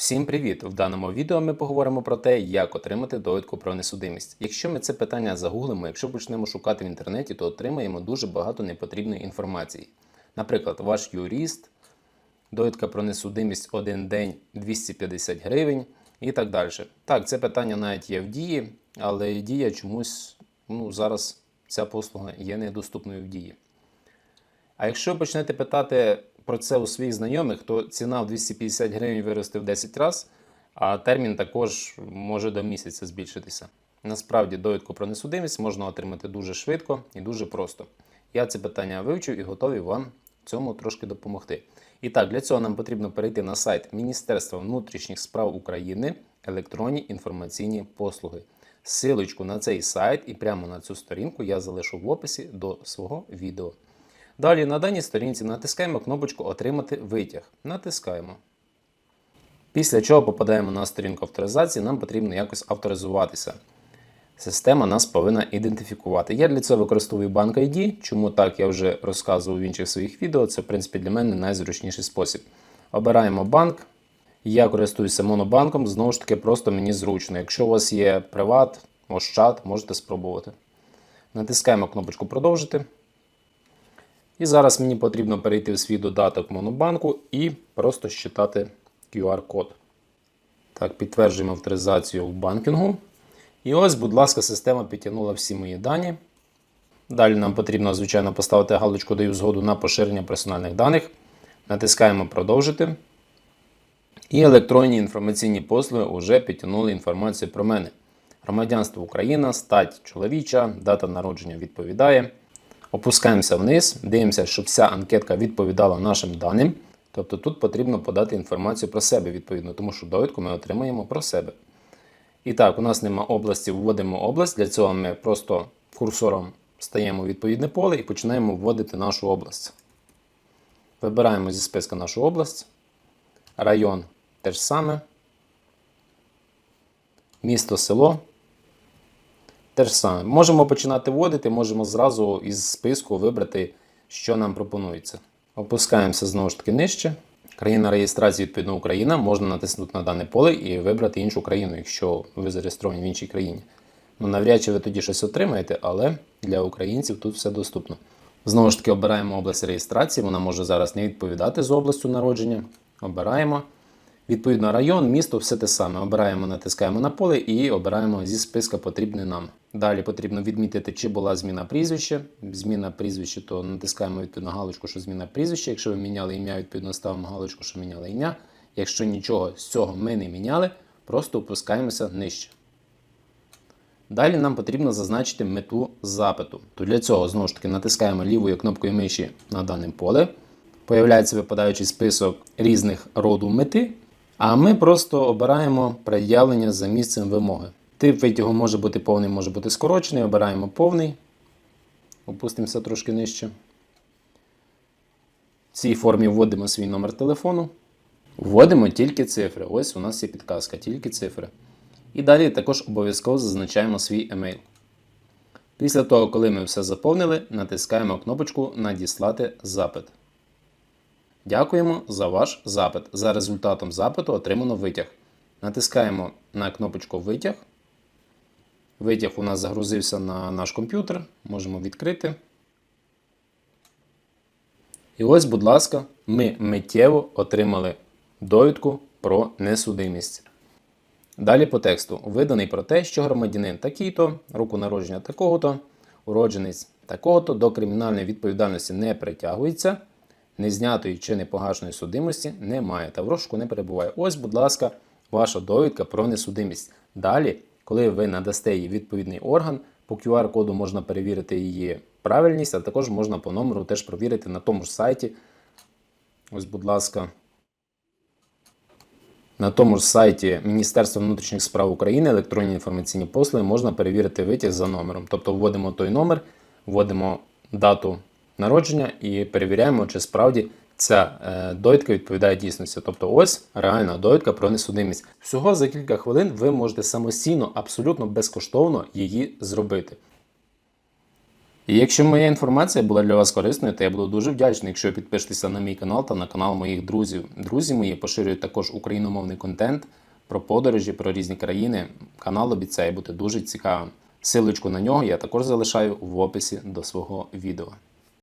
Всім привіт! В даному відео ми поговоримо про те, як отримати довідку про несудимість. Якщо ми це питання загуглимо, якщо почнемо шукати в інтернеті, то отримаємо дуже багато непотрібної інформації. Наприклад, ваш юрист, довідка про несудимість один день 250 гривень і так далі. Так, це питання навіть є в дії, але дія чомусь ну, зараз ця послуга є недоступною в дії. А якщо почнете питати про це у своїх знайомих, то ціна в 250 гривень виросте в 10 разів, а термін також може до місяця збільшитися. Насправді, довідку про несудимість можна отримати дуже швидко і дуже просто. Я це питання вивчив і готовий вам цьому трошки допомогти. І так, для цього нам потрібно перейти на сайт Міністерства внутрішніх справ України електронні інформаційні послуги. Силочку на цей сайт і прямо на цю сторінку я залишу в описі до свого відео. Далі на даній сторінці натискаємо кнопочку Отримати витяг. Натискаємо. Після чого попадаємо на сторінку авторизації, нам потрібно якось авторизуватися. Система нас повинна ідентифікувати. Я для цього використовую банк ID. Чому так я вже розказував в інших своїх відео. Це, в принципі, для мене найзручніший спосіб. Обираємо банк. Я користуюся монобанком, знову ж таки, просто мені зручно. Якщо у вас є приват, Ощад, можете спробувати. Натискаємо кнопочку Продовжити. І зараз мені потрібно перейти в свій додаток Монобанку і просто считати QR-код. Так, підтверджуємо авторизацію в банкінгу. І ось, будь ласка, система підтягнула всі мої дані. Далі нам потрібно, звичайно, поставити галочку Даю згоду на поширення персональних даних. Натискаємо Продовжити. І електронні інформаційні послуги вже підтягнули інформацію про мене. Громадянство Україна, стать чоловіча, дата народження відповідає. Опускаємося вниз, дивимося, щоб вся анкетка відповідала нашим даним. Тобто тут потрібно подати інформацію про себе відповідно, тому що довідку ми отримаємо про себе. І так, у нас нема області, вводимо область. Для цього ми просто курсором стаємо у відповідне поле і починаємо вводити нашу область. Вибираємо зі списка нашу область. Район те ж саме. Місто, село. Те ж саме. Можемо починати вводити, можемо зразу із списку вибрати, що нам пропонується. Опускаємося знову ж таки нижче. Країна реєстрації, відповідно, Україна. Можна натиснути на дане поле і вибрати іншу країну, якщо ви зареєстровані в іншій країні. Ну, навряд чи ви тоді щось отримаєте, але для українців тут все доступно. Знову ж таки, обираємо область реєстрації. Вона може зараз не відповідати з областю народження. Обираємо. Відповідно, район, місто, все те саме. Обираємо, натискаємо на поле і обираємо зі списка потрібне нам. Далі потрібно відмітити, чи була зміна прізвища. Зміна прізвища, то натискаємо відповідно галочку, що зміна прізвища. Якщо ви міняли ім'я, відповідно ставимо галочку, що міняли ім'я. Якщо нічого з цього ми не міняли, просто опускаємося нижче. Далі нам потрібно зазначити мету запиту. То для цього знову ж таки натискаємо лівою кнопкою миші на дане поле. Появляється випадаючий список різних роду мети. А ми просто обираємо пред'явлення за місцем вимоги. Тип витягу може бути повний, може бути скорочений. Обираємо повний. Опустимося трошки нижче. В цій формі вводимо свій номер телефону. Вводимо тільки цифри. Ось у нас є підказка, тільки цифри. І далі також обов'язково зазначаємо свій емейл. Після того, коли ми все заповнили, натискаємо кнопочку Надіслати запит. Дякуємо за ваш запит. За результатом запиту отримано витяг. Натискаємо на кнопочку Витяг. Витяг у нас загрузився на наш комп'ютер. Можемо відкрити. І ось, будь ласка, ми миттєво отримали довідку про несудимість. Далі по тексту виданий про те, що громадянин такий-то, року народження такого-то, уродженець такого-то до кримінальної відповідальності не притягується, незнятої чи непогашеної судимості немає та в розшуку не перебуває. Ось, будь ласка, ваша довідка про несудимість. Далі, коли ви надасте її відповідний орган, по QR-коду можна перевірити її правильність, а також можна по номеру теж провірити на тому ж сайті. Ось, будь ласка. На тому ж сайті Міністерства внутрішніх справ України електронні інформаційні послуги можна перевірити витяг за номером. Тобто вводимо той номер, вводимо дату народження і перевіряємо, чи справді ця е, довідка відповідає дійсності. Тобто, ось реальна довідка про несудимість. Всього за кілька хвилин ви можете самостійно, абсолютно безкоштовно її зробити. І якщо моя інформація була для вас корисною, то я буду дуже вдячний, якщо підпишетеся на мій канал та на канал моїх друзів. Друзі мої поширюють також україномовний контент про подорожі, про різні країни. Канал обіцяє бути дуже цікавим. Силочку на нього я також залишаю в описі до свого відео.